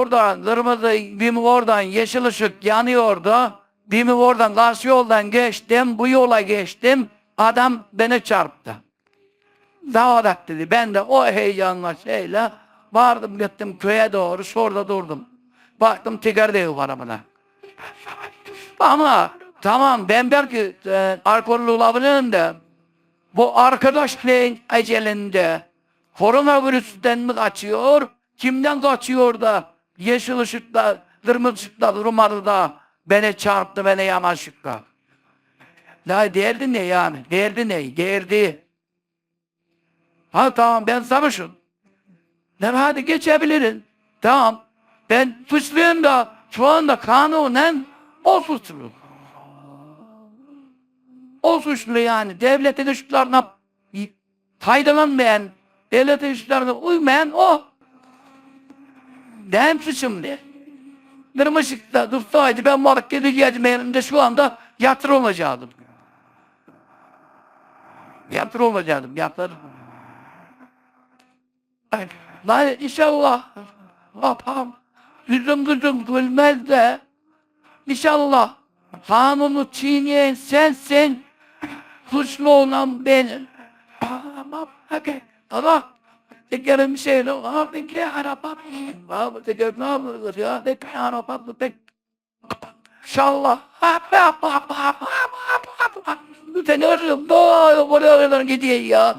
Oradan kırmızı bir oradan yeşil ışık yanıyordu. Bir oradan karşı yoldan geçtim. Bu yola geçtim. Adam beni çarptı. Dağdak dedi. Ben de o heyecanla şeyle vardım gittim köye doğru. Şurada durdum. Baktım tekerleği var bana. Ama tamam ben belki e, alkollü olabilirim de bu arkadaşlığın ecelinde koronavirüsten mi kaçıyor? Kimden kaçıyor da yeşil ışıkta, kırmızı ışıkta durmadı da beni çarptı, beni yanaşıkla. La derdi ne yani? Derdi ne? Derdi. Ha tamam ben sarhoşum. Ne hadi geçebilirim. Tamam. Ben suçluyum da şu anda kanunen o suçlu. O suçlu yani. Devletin ışıklarına faydalanmayan, devletin ışıklarına uymayan o. Benim suçum ne? Benim ışıkta dursaydı ben balık gideceğim elimde şu anda yatır olacaktım. Yatır olacaktım, yatır. Lan inşallah Allah'ım yüzüm gözüm gülmez de İnşallah kanunu çiğneyen sensin suçlu olan benim. Tamam, okey. Allah ki araba abi teker ne yapılır ya teker araba pek İnşallah. Arıyorum. Doğru buraya gidiyor ya.